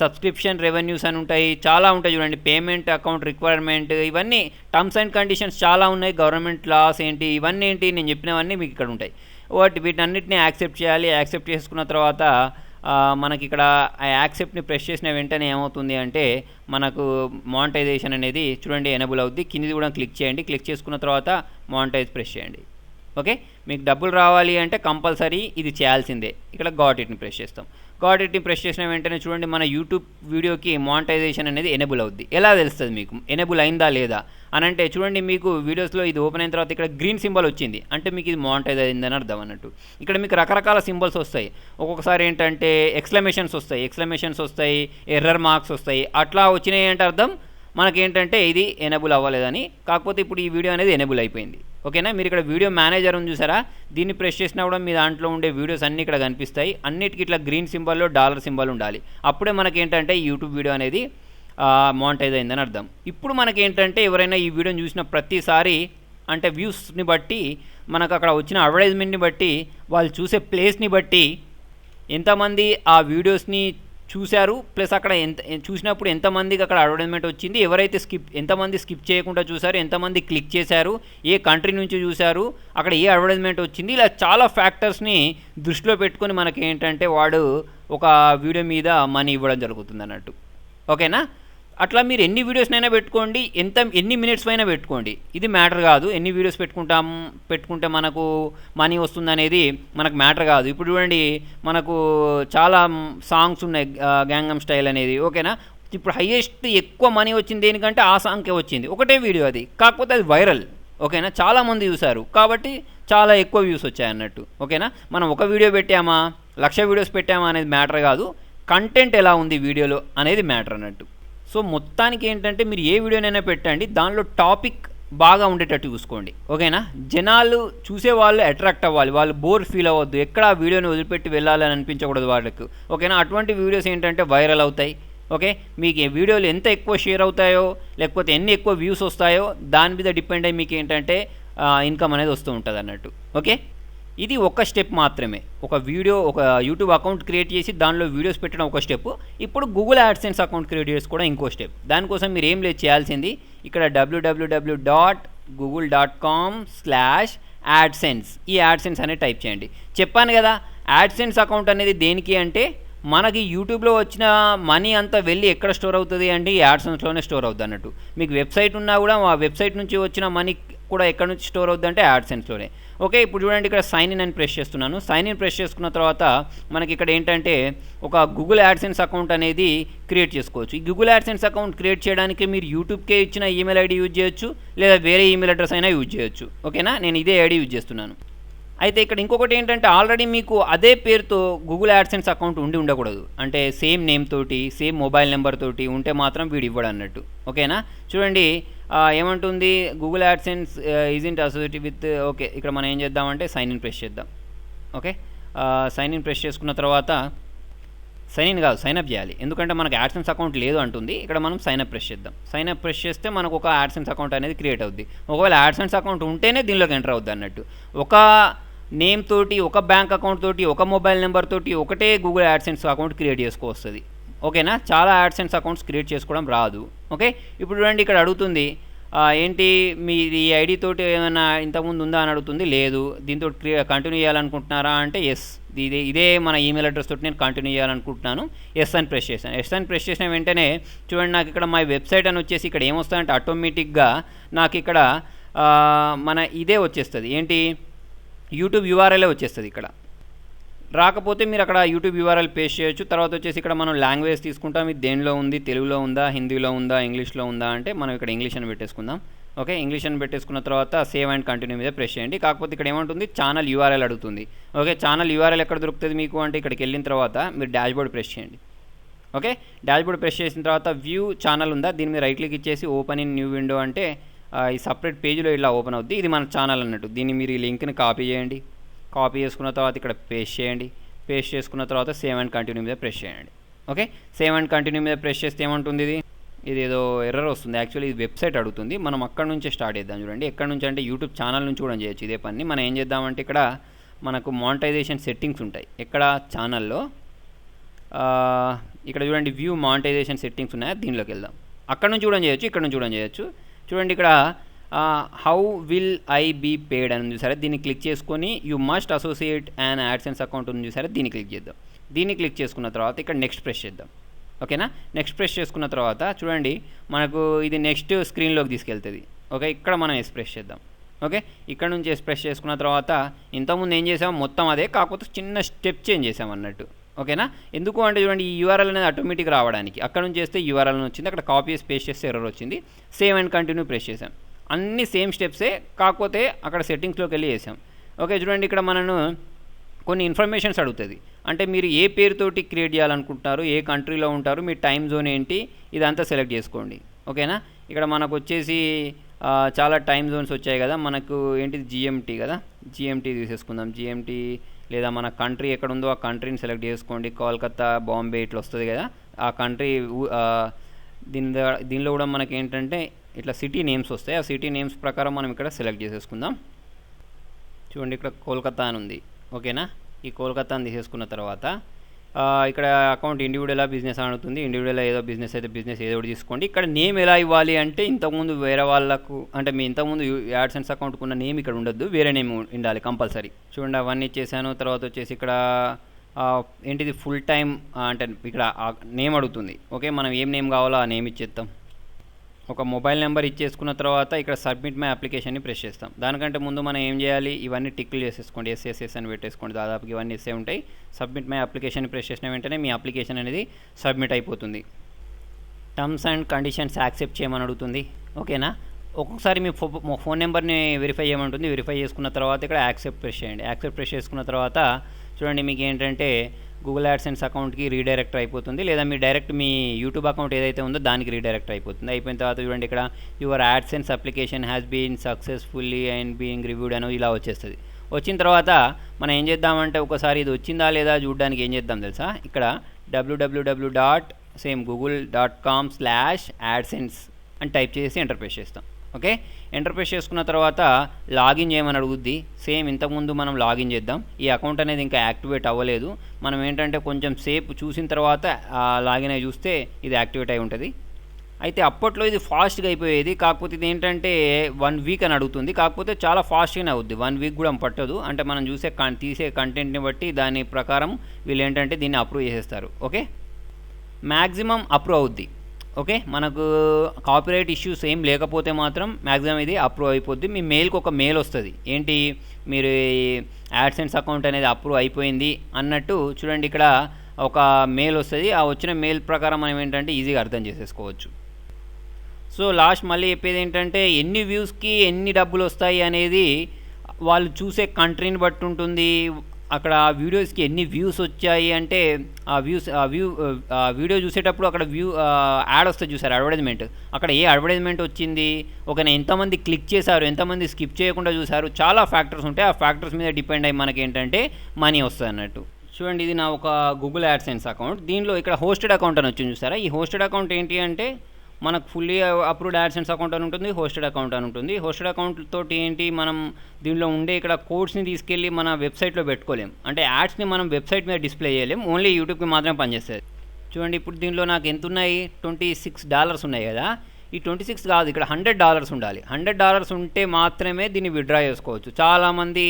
సబ్స్క్రిప్షన్ రెవెన్యూస్ అని ఉంటాయి చాలా ఉంటాయి చూడండి. పేమెంట్ అకౌంట్ రిక్వైర్మెంట్ ఇవన్నీ టర్మ్స్ అండ్ కండిషన్స్ చాలా ఉన్నాయి. గవర్నమెంట్ లాస్ ఏంటి ఇవన్నీ ఏంటి నేను చెప్పినవన్నీ మీకు ఇక్కడ ఉంటాయి. వాటి వీటన్నిటిని యాక్సెప్ట్ చేయాలి. యాక్సెప్ట్ చేసుకున్న తర్వాత మనకి ఇక్కడ ఆ యాక్సెప్ట్ని ప్రెస్ చేసిన వెంటనే ఏమవుతుంది అంటే మనకు మానిటైజేషన్ అనేది చూడండి ఎనబుల్ అవుద్ది. కిందిది కూడా క్లిక్ చేయండి. క్లిక్ చేసుకున్న తర్వాత మానిటైజ్ ప్రెస్ చేయండి. ఓకే? మీకు డబ్బులు రావాలి అంటే కంపల్సరీ ఇది చేయాల్సిందే. ఇక్కడ గాట్ ఇట్ని ప్రెస్ చేస్తాం. గాట్ ప్రెస్ చేసిన వెంటనే చూడండి మన యూట్యూబ్ వీడియోకి మానిటైజేషన్ అనేది ఎనేబుల్ అవుద్ది. ఎలా తెలుస్తుంది మీకు? ఎనేబుల్ అయిందా లేదా? అని అంటే చూడండి మీకు వీడియోస్లో ఇది ఓపెన్ అయిన తర్వాత ఇక్కడ గ్రీన్ సింబల్ వచ్చింది. అంటే మీకు ఇది మానిటైజ్ అయిందని అర్థం అన్నట్టు. ఇక్కడ మీకు రకరకాల సింబల్స్ వస్తాయి. ఒక్కొక్కసారి ఏంటంటే ఎక్స్లమేషన్స్ వస్తాయి. ఎక్స్లమేషన్స్ వస్తాయి ఎర్రర్ మార్క్స్ వస్తాయి. అట్లా వచ్చినాయి అంటే అర్థం మనకేంటంటే ఇది ఎనేబుల్ అవ్వలేదని. కాకపోతే ఇప్పుడు ఈ వీడియో అనేది ఎనేబుల్ అయిపోయింది. ఓకేనా? మీరు ఇక్కడ వీడియో మేనేజర్ ఉంది చూసారా? దీన్ని ప్రెస్ చేసినా కూడా మీ దాంట్లో ఉండే వీడియోస్ అన్నీ ఇక్కడ కనిపిస్తాయి. అన్నిటికీ ఇట్లా గ్రీన్ సింబల్లో డాలర్ సింబల్ ఉండాలి. అప్పుడే మనకేంటంటే యూట్యూబ్ వీడియో అనేది మానిటైజ్ అయిందని అర్థం. ఇప్పుడు మనకేంటంటే ఎవరైనా ఈ వీడియోని చూసిన ప్రతిసారి అంటే వ్యూస్ని బట్టి మనకు అక్కడ వచ్చిన అడ్వర్టైజ్మెంట్ని బట్టి వాళ్ళు చూసే ప్లేస్ని బట్టి ఎంతమంది ఆ వీడియోస్ని చూశారు. ప్లస్ అక్కడ ఎంత చూసినప్పుడు ఎంతమందికి అక్కడ అడ్వర్టైజ్మెంట్ వచ్చింది? ఎవరైతే స్కిప్ ఎంతమంది స్కిప్ చేయకుండా చూశారు ఎంతమంది క్లిక్ చేశారు ఏ కంట్రీ నుంచి చూశారు అక్కడ ఏ అడ్వర్టైజ్మెంట్ వచ్చింది? ఇలా చాలా ఫ్యాక్టర్స్ని దృష్టిలో పెట్టుకొని మనకి ఏంటంటే వాడు ఒక వీడియో మీద మనీ ఇవ్వడం జరుగుతుంది అన్నట్టు ఓకేనా? అట్లా మీరు ఎన్ని వీడియోస్నైనా పెట్టుకోండి ఎంత ఎన్ని మినిట్స్ అయినా పెట్టుకోండి. ఇది మ్యాటర్ కాదు. ఎన్ని వీడియోస్ పెట్టుకుంటాం పెట్టుకుంటే మనకు మనీ వస్తుంది అనేది మనకు మ్యాటర్ కాదు. ఇప్పుడు చూడండి మనకు చాలా సాంగ్స్ ఉన్నాయి గ్యాంగమ్ స్టైల్ అనేది. ఓకేనా ఇప్పుడు హయ్యెస్ట్ ఎక్కువ మనీ వచ్చింది దేనికంటే ఆ సాంగ్కే వచ్చింది. ఒకటే వీడియో అది. కాకపోతే అది వైరల్ ఓకేనా చాలామంది చూశారు. కాబట్టి చాలా ఎక్కువ వ్యూస్ వచ్చాయి అన్నట్టు. ఓకేనా మనం ఒక వీడియో పెట్టామా? లక్ష వీడియోస్ పెట్టామా అనేది మ్యాటర్ కాదు. కంటెంట్ ఎలా ఉంది వీడియోలో అనేది మ్యాటర్ అన్నట్టు. సో మొత్తానికి ఏంటంటే మీరు ఏ వీడియోనైనా పెట్టండి దానిలో టాపిక్ బాగా ఉండేటట్టు చూసుకోండి. ఓకేనా? జనాలు చూసే వాళ్ళు అట్రాక్ట్ అవ్వాలి. వాళ్ళు బోర్ ఫీల్ అవ్వద్దు. ఎక్కడ ఆ వీడియోని వదిలిపెట్టి వెళ్ళాలని అనిపించకూడదు వాళ్ళకు. ఓకేనా? అటువంటి వీడియోస్ ఏంటంటే వైరల్ అవుతాయి. ఓకే? మీకు వీడియోలు ఎంత ఎక్కువ షేర్ అవుతాయో లేకపోతే ఎన్ని ఎక్కువ వ్యూస్ వస్తాయో దాని మీద డిపెండ్ అయ్యి మీకు ఏంటంటే ఇన్కమ్ అనేది వస్తూ ఉంటుంది అన్నట్టు ఓకే? ఇది ఒక స్టెప్ మాత్రమే. ఒక వీడియో ఒక యూట్యూబ్ అకౌంట్ క్రియేట్ చేసి దానిలో వీడియోస్ పెట్టడం ఒక స్టెప్. ఇప్పుడు గూగుల్ యాడ్సెన్స్ అకౌంట్ క్రియేట్ చేసి కూడా ఇంకో స్టెప్. దానికోసం మీరు ఏం లేదు చేయాల్సింది ఇక్కడ WWW dot Google dot com slash AdSense ఈ యాడ్సెన్స్ అనేది టైప్ చేయండి. చెప్పాను కదా యాడ్సెన్స్ అకౌంట్ అనేది దేనికి అంటే మనకి యూట్యూబ్లో వచ్చిన మనీ అంతా వెళ్ళి ఎక్కడ స్టోర్ అవుతుంది అంటే ఈ యాడ్సెన్స్లోనే స్టోర్ అవుతుంది అన్నట్టు. మీకు వెబ్సైట్ ఉన్నా కూడా ఆ వెబ్సైట్ నుంచి వచ్చిన మనీ కూడా ఎక్కడ నుంచి స్టోర్ అవుద్దంటే యాడ్సెన్స్లోనే ఓకే ఇప్పుడు చూడండి ఇక్కడ సైన్ ఇన్ అని ప్రెస్ చేస్తున్నాను. సైన్ ఇన్ ప్రెస్ చేసుకున్న తర్వాత మనకి ఇక్కడ ఏంటంటే ఒక గూగుల్ యాడ్సెన్స్ అకౌంట్ అనేది క్రియేట్ చేసుకోవచ్చు. ఈ గూగుల్ యాడ్సెన్స్ అకౌంట్ క్రియేట్ చేయడానికి మీరు యూట్యూబ్కే ఇచ్చిన ఈమెయిల్ ఐడి యూజ్ చేయొచ్చు లేదా వేరే ఈమెయిల్ అడ్రస్ అయినా యూజ్ చేయొచ్చు. ఓకేనా? నేను ఇదే ఐడి యూజ్ చేస్తున్నాను. అయితే ఇక్కడ ఇంకొకటి ఏంటంటే ఆల్రెడీ మీకు అదే పేరుతో గూగుల్ యాడ్సెన్స్ అకౌంట్ ఉండి ఉండకూడదు. అంటే సేమ్ నేమ్ తోటి సేమ్ మొబైల్ నెంబర్ తోటి ఉంటే మాత్రం వీడు ఇవ్వడు అన్నట్టు. ఓకేనా? చూడండి ఏమంటుంది? Google AdSense is in associative with okay ఇక్కడ మనం ఏం చేద్దామంటే సైన్ ఇన్ ప్రెస్ చేద్దాం. ఓకే? సైన్ ఇన్ ప్రెస్ చేసుకున్న తర్వాత సైన్ ఇన్ కాదు సైన్ అప్ చేయాలి. ఎందుకంటే మనకు యాడ్సెన్స్ అకౌంట్ లేదు అంటుంది. ఇక్కడ మనం సైన్ అప్ ప్రెస్ చేద్దాం. సైన్ అప్ ప్రెస్ చేస్తే మనకు ఒక యాడ్సెన్స్ అకౌంట్ అనేది క్రియేట్ అవుద్ది. ఒకవేళ యాడ్సెన్స్ అకౌంట్ ఉంటేనే దీనిలోకి ఎంటర్ అవుద్ది అన్నట్టు. ఒక నేమ్ తోటి ఒక బ్యాంక్ అకౌంట్ తోటి ఒక మొబైల్ నెంబర్ తోటి ఒకటే గూగుల్ యాడ్సెన్స్ అకౌంట్ క్రియేట్ చేసుకోవస్తుంది ఓకేనా? చాలా యాడ్సెన్స్ అకౌంట్స్ క్రియేట్ చేసుకోవడం రాదు. ఓకే? ఇప్పుడు చూడండి ఇక్కడ అడుగుతుంది ఏంటి మీ ఈ ఐడి తోటి ఏమైనా ఇంతకుముందు ఉందా అని అడుగుతుంది లేదు. దీంతో కంటిన్యూ చేయాలనుకుంటున్నారా అంటే ఎస్ ఇదే ఇదే మన ఈమెయిల్ అడ్రస్ తోటి నేను కంటిన్యూ చేయాలనుకుంటున్నాను. ఎస్ అని ప్రెస్ చేశాను. ఎస్ అని ప్రెస్ చేసిన వెంటనే చూడండి నాకు ఇక్కడ మై వెబ్సైట్ అని వచ్చేసి ఇక్కడ ఏమొస్తుందంటే ఆటోమేటిక్గా నాకు ఇక్కడ మన ఇదే వచ్చేస్తుంది. ఏంటి? యూట్యూబ్ యూఆర్ఎల్ఏ వచ్చేస్తుంది ఇక్కడ. రాకపోతే మీరు అక్కడ యూట్యూబ్ యూఆర్ఎల్ పేస్ట్ చేయొచ్చు. తర్వాత వచ్చేసి ఇక్కడ మనం లాంగ్వేజ్ తీసుకుంటాం. ఇది దేనిలో ఉంది? తెలుగులో ఉందా? హిందీలో ఉందా? ఇంగ్లీష్లో ఉందా? అంటే మనం ఇక్కడ ఇంగ్లీష్ అని పెట్టేసుకుందాం. ఓకే? ఇంగ్లీష్ అని పెట్టేసుకున్న తర్వాత సేవ్ అండ్ కంటిన్యూ మీద ప్రెస్ చేయండి. కాకపోతే ఇక్కడ ఏమంటుంది? ఛానల్ యూఆర్ఎల్ అడుగుతుంది. ఓకే? ఛానల్ యూఆర్ఎల్ ఎక్కడ దొరుకుతుంది మీకు? అంటే ఇక్కడికి వెళ్ళిన తర్వాత మీరు డాష్బోర్డ్ ప్రెస్ చేయండి. ఓకే? డాష్బోర్డ్ ప్రెస్ చేసిన తర్వాత వ్యూ ఛానల్ ఉందా? దీని మీద రైట్ క్లిక్ ఇచ్చేసి ఓపెన్ ఇన్ న్యూ విండో అంటే ఈ సపరేట్ పేజీలో ఇలా ఓపెన్ అవుద్ది. ఇది మన ఛానల్ అన్నట్టు. దీన్ని మీరు ఈ లింక్ని కాపీ చేయండి. కాపీ చేసుకున్న తర్వాత ఇక్కడ పేస్ట్ చేయండి. పేస్ట్ చేసుకున్న తర్వాత సేవ్ అండ్ కంటిన్యూ మీద ప్రెస్ చేయండి. ఓకే? సేవ్ అండ్ కంటిన్యూ మీద ప్రెస్ చేస్తే ఏమంటుంది ఇది? ఇది ఏదో ఎర్రర్ వస్తుంది. యాక్చువల్లీ ఇది వెబ్సైట్ అడుగుతుంది. మనం అక్కడ నుంచే స్టార్ట్ చేద్దాం చూడండి. ఎక్కడ నుంచి అంటే యూట్యూబ్ ఛానల్ నుంచి కూడా చేయొచ్చు ఇదే పని మనం ఏం చేద్దామంటే ఇక్కడ మనకు మానిటైజేషన్ సెట్టింగ్స్ ఉంటాయి. ఎక్కడ? ఛానల్లో. ఇక్కడ చూడండి వ్యూ మానిటైజేషన్ సెట్టింగ్స్ ఉన్నాయా? దీనిలోకి వెళ్దాం. అక్కడ నుంచి కూడా చేయొచ్చు ఇక్కడ నుంచి కూడా చేయొచ్చు. చూడండి ఇక్కడ how will I be paid అని ఉంది సరే దీన్ని క్లిక్ చేసుకొని you must associate and AdSense account ఉంది సరే దీన్ని క్లిక్ చేద్దాం. దీన్ని క్లిక్ చేసుకున్న తర్వాత ఇక్కడ నెక్స్ట్ ప్రెస్ చేద్దాం. ఓకేనా నెక్స్ట్ ప్రెస్ చేసుకున్న తర్వాత చూడండి మనకు ఇది నెక్స్ట్ స్క్రీన్లోకి తీసుకెళ్తుంది. ఓకే ఇక్కడ మనం ఎక్స్ప్రెస్ చేద్దాం. ఓకే ఇక్కడ నుంచి ఎక్స్ప్రెస్ చేసుకున్న తర్వాత ఇంతకుముందు ఏం చేసాం? మొత్తం అదే కాకపోతే చిన్న స్టెప్ చేంజ్ చేసాం అన్నట్టు. ఓకేనా ఎందుకు అంటే చూడండి ఈ యూఆర్ఎల్ అనేది ఆటోమేటిక్ రావడానికి. అక్కడ నుంచి చేస్తే యూఆర్ఎల్ వచ్చింది అక్కడ కాపీ చేసి పేస్ట్ చేస్తే ఎర్రర్ వచ్చింది. సేవ్ అండ్ కంటిన్యూ ప్రెస్ చేసాం. అన్ని సేమ్ స్టెప్సే కాకపోతే అక్కడ సెట్టింగ్స్లోకి వెళ్ళి చేసాం ఓకే చూడండి ఇక్కడ మనను కొన్ని ఇన్ఫర్మేషన్స్ అడుగుతుంది. అంటే మీరు ఏ పేరుతోటి క్రియేట్ చేయాలనుకుంటున్నారు ఏ కంట్రీలో ఉంటారు మీ టైం జోన్ ఏంటి ఇదంతా సెలెక్ట్ చేసుకోండి. ఓకేనా? ఇక్కడ మనకు వచ్చేసి చాలా టైం జోన్స్ వచ్చాయి కదా మనకు ఏంటిది జిఎంటీ కదా? జిఎంటీ తీసేసుకుందాం. జిఎంటీ లేదా మన కంట్రీ ఎక్కడ ఉందో ఆ కంట్రీని సెలెక్ట్ చేసుకోండి. కోల్కతా బాంబే ఇట్లా వస్తుంది కదా. ఆ కంట్రీ దీని దీనిలో కూడా మనకి ఏంటంటే ఇట్లా సిటీ నేమ్స్ వస్తాయి. ఆ సిటీ నేమ్స్ ప్రకారం మనం ఇక్కడ సెలెక్ట్ చేసేసుకుందాం. చూడండి ఇక్కడ కోల్కతా అని ఉంది. ఓకేనా ఈ కోల్కతాని తీసేసుకున్న తర్వాత ఇక్కడ అకౌంట్ ఇండివిజువల్ బిజినెస్ అడుగుతుంది. ఇండివిజువల్ ఏదో బిజినెస్ అయితే బిజినెస్ ఏదో ఒకటి తీసుకోండి. ఇక్కడ నేమ్ ఎలా ఇవ్వాలి అంటే ఇంతకుముందు వేరే వాళ్ళకు అంటే మీ ఇంతకుముందు యాడ్సెన్స్ అకౌంట్ ఉన్న నేమ్ ఇక్కడ ఉండొద్దు. వేరే నేమ్ ఉండాలి కంపల్సరీ చూడండి అవన్నీ ఇచ్చేసాను తర్వాత వచ్చేసి ఇక్కడ ఏంటిది? ఫుల్ టైం అంటే ఇక్కడ నేమ్ అడుగుతుంది. ఓకే మనం ఏం నేమ్ కావాలో ఆ నేమ్ ఇచ్చేస్తాం ఒక మొబైల్ నెంబర్ ఇచ్చేసుకున్న తర్వాత ఇక్కడ సబ్మిట్ మై అప్లికేషన్ని ప్రెస్ చేస్తాం. దానికంటే ముందు మనం ఏం చేయాలి? ఇవన్నీ టిక్లు చేసేసుకోండి. ఎస్ఎస్ఎస్ అని పెట్టేసుకోండి. దాదాపు ఇవన్నీ ఇస్తే ఉంటాయి. సబ్మిట్ మై అప్లికేషన్ ప్రెస్ చేసిన వెంటనే మీ అప్లికేషన్ అనేది సబ్మిట్ అయిపోతుంది. టర్మ్స్ అండ్ కండిషన్స్ యాక్సెప్ట్ చేయమని అడుగుతుంది. ఓకేనా? ఒక్కొక్కసారి మీ ఫో ఫోన్ నెంబర్ని వెరిఫై చేయమంటుంది. వెరిఫై చేసుకున్న తర్వాత ఇక్కడ యాక్సెప్ట్ ప్రెస్ చేయండి. యాక్సెప్ట్ ప్రెస్ చేసుకున్న తర్వాత చూడండి మీకు ఏంటంటే గూగుల్ యాడ్సెన్స్ అకౌంట్కి రీడైరెక్ట్ అయిపోతుంది. లేదా మీ డైరెక్ట్ మీ యూట్యూబ్ అకౌంట్ ఏదైతే ఉందో దానికి రీడైరెక్ట్ అయిపోతుంది. అయిపోయిన తర్వాత చూడండి ఇక్కడ your AdSense application has been successfully and being reviewed అని ఇలా వచ్చేస్తుంది. వచ్చిన తర్వాత మనం ఏం చేద్దామంటే ఒకసారి ఇది వచ్చిందా లేదా చూడడానికి ఏం చేద్దాం తెలుసా? ఇక్కడ WWW dot same Google dot com slash AdSense అని టైప్ చేసి ఎంటర్ప్రెస్ చేస్తాం. ఓకే? ఎంటర్ప్రెస్ చేసుకున్న తర్వాత లాగిన్ చేయమని అడుగుద్ది. సేమ్ ఇంతకుముందు మనం లాగిన్ చేద్దాం. ఈ అకౌంట్ అనేది ఇంకా యాక్టివేట్ అవ్వలేదు. మనం ఏంటంటే కొంచెం సేపు చూసిన తర్వాత లాగిన్ అయి చూస్తే ఇది యాక్టివేట్ అయి ఉంటుంది. అయితే అప్పట్లో ఇది ఫాస్ట్గా అయిపోయేది. కాకపోతే ఇది ఏంటంటే వన్ వీక్ అని అడుగుతుంది. కాకపోతే చాలా ఫాస్ట్గానే అవుద్ది. వన్ వీక్ కూడా పట్టదు. అంటే మనం చూసే తీసే కంటెంట్ని బట్టి దాని ప్రకారం వీళ్ళు ఏంటంటే దీన్ని అప్రూవ్ చేసేస్తారు. ఓకే మ్యాక్సిమం అప్రూవ్ అవుద్ది. ఓకే మనకు కాపీరైట్ ఇష్యూస్ ఏం లేకపోతే మాత్రం మ్యాక్సిమం ఇది అప్రూవ్ అయిపోద్ది. మీ మెయిల్కి ఒక మెయిల్ వస్తుంది. ఏంటి? మీరు యాడ్సెన్స్ అకౌంట్ అనేది అప్రూవ్ అయిపోయింది అన్నట్టు చూడండి ఇక్కడ ఒక మెయిల్ వస్తుంది. ఆ వచ్చిన మెయిల్ ప్రకారం మనం ఏంటంటే ఈజీగా అర్థం చేసేసుకోవచ్చు. సో లాస్ట్ మళ్ళీ చెప్పేది ఏంటంటే ఎన్ని వ్యూస్కి ఎన్ని డబ్బులు వస్తాయి అనేది వాళ్ళు చూసే కంట్రీని బట్టి ఉంటుంది. అక్కడ ఆ వీడియోస్కి ఎన్ని వ్యూస్ వచ్చాయి అంటే ఆ వ్యూస్ ఆ వ్యూ ఆ వీడియో చూసేటప్పుడు అక్కడ వ్యూ యాడ్ వస్తే చూసారు అడ్వర్టైజ్మెంట్. అక్కడ ఏ అడ్వర్టైజ్మెంట్ వచ్చింది ఒక ఎంతమంది క్లిక్ చేశారు ఎంతమంది స్కిప్ చేయకుండా చూశారు చాలా ఫ్యాక్టర్స్ ఉంటాయి. ఆ ఫ్యాక్టర్స్ మీద డిపెండ్ అయ్యి మనకి ఏంటంటే మనీ వస్తుంది అన్నట్టు. చూడండి ఇది నా ఒక గూగుల్ యాడ్సెన్స్ అకౌంట్. దీనిలో ఇక్కడ హోస్టెడ్ అకౌంట్ అని వచ్చింది చూసారా? ఈ హోస్టెడ్ అకౌంట్ ఏంటి అంటే మనకు ఫుల్లీ అప్రూవ్డ్ యాడ్సెన్స్ అకౌంట్ అని ఉంటుంది హోస్టెడ్ అకౌంట్ అని ఉంటుంది. హోస్టెడ్ అకౌంట్ తోటి ఏంటి మనం దీనిలో ఉండే ఇక్కడ కోడ్స్ని తీసుకెళ్ళి మన వెబ్సైట్లో పెట్టుకోలేం. అంటే యాడ్స్ని మనం వెబ్సైట్ మీద డిస్ప్లే చేయలేం ఓన్లీ యూట్యూబ్కి మాత్రమే పనిచేస్తుంది. చూడండి ఇప్పుడు దీనిలో నాకు ఎంత ఉన్నాయి ట్వంటీ సిక్స్ డాలర్స్ ఉన్నాయి కదా. ఈ ట్వంటీ సిక్స్ కాదు ఇక్కడ హండ్రెడ్ డాలర్స్ ఉండాలి. హండ్రెడ్ డాలర్స్ ఉంటే మాత్రమే దీన్ని విత్డ్రా చేసుకోవచ్చు. చాలామంది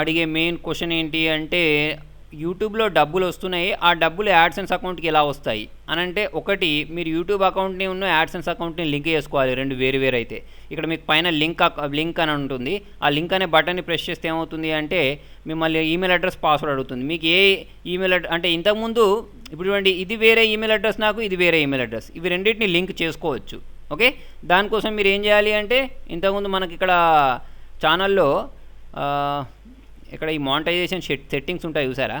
అడిగే మెయిన్ క్వశ్చన్ ఏంటి అంటే యూట్యూబ్లో డబ్బులు వస్తున్నాయి ఆ డబ్బులు యాడ్సెన్స్ అకౌంట్కి ఎలా వస్తాయి? అని అంటే ఒకటి మీరు యూట్యూబ్ అకౌంట్ని ఉన్న యాడ్సెన్స్ అకౌంట్ని లింక్ చేసుకోవాలి రెండు వేరు వేరు అయితే. ఇక్కడ మీకు పైన లింక్ లింక్ అని ఉంటుంది. ఆ లింక్ అనే బటన్ని ప్రెస్ చేస్తే ఏమవుతుంది అంటే మిమ్మల్ని ఈమెయిల్ అడ్రస్ పాస్వర్డ్ అడుగుతుంది. మీకు ఏ ఈమెయిల్ అడ్రస్ అంటే ఇంతకుముందు ఇప్పుడు చూడండి ఇది వేరే ఈమెయిల్ అడ్రస్ నాకు ఇది వేరే ఈమెయిల్ అడ్రస్. ఇవి రెండింటిని లింక్ చేసుకోవచ్చు. ఓకే? దానికోసం మీరు ఏం చేయాలి అంటే ఇంతకుముందు మనకి ఇక్కడ ఛానల్లో ఇక్కడ ఈ మానిటైజేషన్ సెట్ సెట్టింగ్స్ ఉంటాయి చూసారా?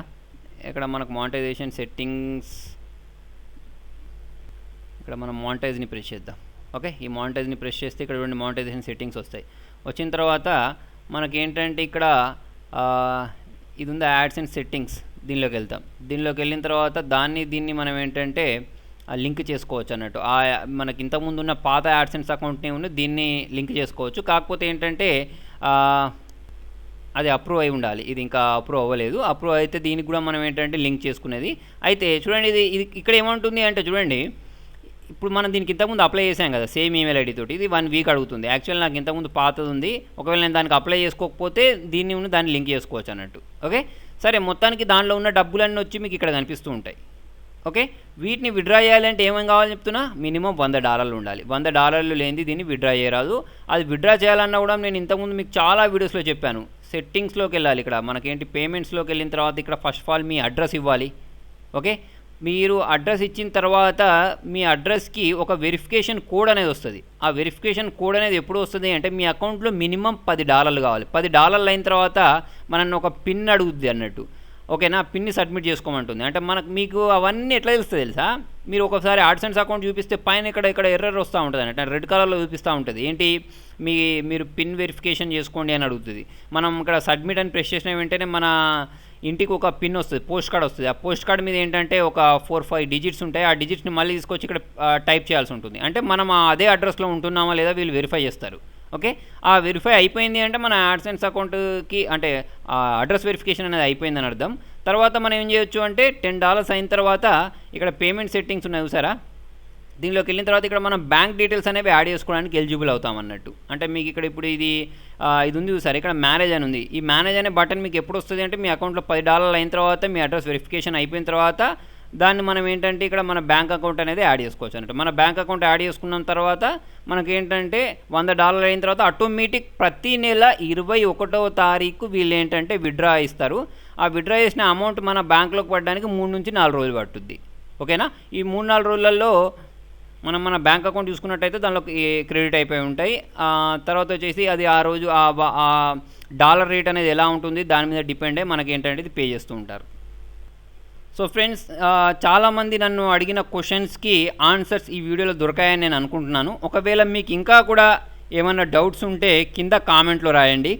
ఇక్కడ మనకు మానిటైజేషన్ సెట్టింగ్స్ ఇక్కడ మనం మానిటైజ్ని ప్రెస్ చేద్దాం. ఓకే ఈ మానిటైజ్ని ప్రెస్ చేస్తే ఇక్కడ రెండు మానిటైజేషన్ సెట్టింగ్స్ వస్తాయి. వచ్చిన తర్వాత మనకి ఏంటంటే ఇక్కడ ఇది ఉంది యాడ్స్ అండ్ సెట్టింగ్స్ దీనిలోకి వెళ్తాం. దీనిలోకి వెళ్ళిన తర్వాత దాన్ని దీన్ని మనం ఏంటంటే లింక్ చేసుకోవచ్చు అన్నట్టు. ఆ మనకి ఇంతకుముందు ఉన్న పాత యాడ్సెన్స్ అకౌంట్ని ఉన్న దీన్ని లింక్ చేసుకోవచ్చు. కాకపోతే ఏంటంటే అది అప్రూవ్ అయి ఉండాలి. ఇది ఇంకా అప్రూవ్ అవ్వలేదు. అప్రూవ్ అయితే దీనికి కూడా మనం ఏంటంటే లింక్ చేసుకునేది. అయితే చూడండి ఇది ఇది ఇక్కడ ఏమంటుంది అంటే చూడండి ఇప్పుడు మనం దీనికి ఇంతకుముందు అప్లై చేసాం కదా సేమ్ ఈమెయిల్ ఐడి తోటి. ఇది వన్ వీక్ అడుగుతుంది. యాక్చువల్ నాకు ఇంతకుముందు పాతది ఉంది. ఒకవేళ నేను దానికి అప్లై చేసుకోకపోతే దీన్ని ఉన్న దాన్ని లింక్ చేసుకోవచ్చు అన్నట్టు. ఓకే సరే మొత్తానికి దానిలో ఉన్న డబ్బులన్నీ వచ్చి మీకు ఇక్కడ కనిపిస్తూ ఉంటాయి. ఓకే వీటిని విడ్రా చేయాలంటే ఏమేమి కావాలని చెప్తున్నా? మినిమం వంద డాలర్లు ఉండాలి. వంద డాలర్లు లేనిది దీన్ని విడ్రా చేయరాదు. అది విడ్రా చేయాలన్నా కూడా నేను ఇంతకుముందు మీకు చాలా వీడియోస్లో చెప్పాను. సెట్టింగ్స్లోకి వెళ్ళాలి ఇక్కడ. మనకేంటి? పేమెంట్స్లోకి వెళ్ళిన తర్వాత ఇక్కడ ఫస్ట్ ఆఫ్ ఆల్ మీ అడ్రస్ ఇవ్వాలి. ఓకే? మీరు అడ్రస్ ఇచ్చిన తర్వాత మీ అడ్రస్కి ఒక వెరిఫికేషన్ కోడ్ అనేది వస్తుంది. ఆ వెరిఫికేషన్ కోడ్ అనేది ఎప్పుడు వస్తుంది అంటే మీ అకౌంట్లో మినిమం పది డాలర్లు కావాలి. పది డాలర్లు అయిన తర్వాత మనల్ని ఒక పిన్ అడుగుద్ది అన్నట్టు. ఓకేనా పిన్ని సబ్మిట్ చేసుకోమంటుంది. అంటే మనకు మీకు అవన్నీ ఎట్లా తెలుస్తుంది తెలుసా? మీరు ఒకసారి ఆడ్సెన్స్ అకౌంట్ చూపిస్తే పైన ఇక్కడ ఇక్కడ ఎర్రర్ వస్తూ ఉంటుంది అంటే రెడ్ కలర్లో చూపిస్తూ ఉంటుంది. ఏంటి? మీ మీరు పిన్ వెరిఫికేషన్ చేసుకోండి అని అడుగుతుంది. మనం ఇక్కడ సబ్మిట్ అని ప్రెస్ చేసిన వెంటనే మన ఇంటికి ఒక పిన్ వస్తుంది పోస్ట్ కార్డ్ వస్తుంది. ఆ పోస్ట్ కార్డ్ మీద ఏంటంటే ఒక ఫోర్ ఫైవ్ డిజిట్స్ ఉంటాయి. ఆ డిజిట్స్ని మళ్ళీ తీసుకొచ్చి ఇక్కడ టైప్ చేయాల్సి ఉంటుంది. అంటే మనం అదే అడ్రస్లో ఉంటున్నామా లేదా వీళ్ళు వెరిఫై చేస్తారు. ఓకే? ఆ వెరిఫై అయిపోయింది అంటే మన యాడ్సెన్స్ అకౌంట్కి అంటే అడ్రస్ వెరిఫికేషన్ అనేది అయిపోయిందని అర్థం. తర్వాత మనం ఏం చేయొచ్చు అంటే టెన్ డాలర్స్ అయిన తర్వాత ఇక్కడ పేమెంట్ సెట్టింగ్స్ ఉన్నాయి చూసారా? దీనిలోకి వెళ్ళిన తర్వాత ఇక్కడ మనం బ్యాంక్ డీటెయిల్స్ అనేవి యాడ్ చేసుకోవడానికి ఎలిజిబుల్ అవుతాం అన్నట్టు. అంటే మీకు ఇక్కడ ఇప్పుడు ఇది ఇది ఉంది సార్ ఇక్కడ మ్యారేజ్ అని ఉంది. ఈ మ్యారేజ్ అనే బటన్ మీకు ఎప్పుడు వస్తుంది అంటే మీ అకౌంట్లో పది డాలర్లు అయిన తర్వాత మీ అడ్రస్ వెరిఫికేషన్ అయిపోయిన తర్వాత దాన్ని మనం ఏంటంటే ఇక్కడ మన బ్యాంక్ అకౌంట్ అనేది యాడ్ చేసుకోవచ్చు అన్నట్టు. మన బ్యాంక్ అకౌంట్ యాడ్ చేసుకున్న తర్వాత మనకి ఏంటంటే వంద డాలర్ అయిన తర్వాత ఆటోమేటిక్ ప్రతి నెల ఇరవై ఒకటవ తారీఖు వీళ్ళు ఏంటంటే విడ్రా ఇస్తారు ఆ విడ్రా చేసిన అమౌంట్ మన బ్యాంక్లోకి పడడానికి మూడు నుంచి నాలుగు రోజులు పట్టుద్ది ఓకేనా? ఈ మూడు నాలుగు రోజులలో మనం మన బ్యాంక్ అకౌంట్ చూసుకున్నట్టయితే దానిలో క్రెడిట్ అయిపోయి ఉంటాయి. తర్వాత వచ్చేసి అది ఆ రోజు ఆ డాలర్ రేట్ అనేది ఎలా ఉంటుంది? దాని మీద డిపెండ్ అయ్యి మనకి ఏంటంటే ఇది పే చేస్తూ ఉంటారు. సో ఫ్రెండ్స్ చాలామంది నన్ను అడిగిన క్వశ్చన్స్కి ఆన్సర్స్ ఈ వీడియోలో దొరకాయని నేను అనుకుంటున్నాను. ఒకవేళ మీకు ఇంకా కూడా ఏమైనా డౌట్స్ ఉంటే కింద కామెంట్లో రాయండి.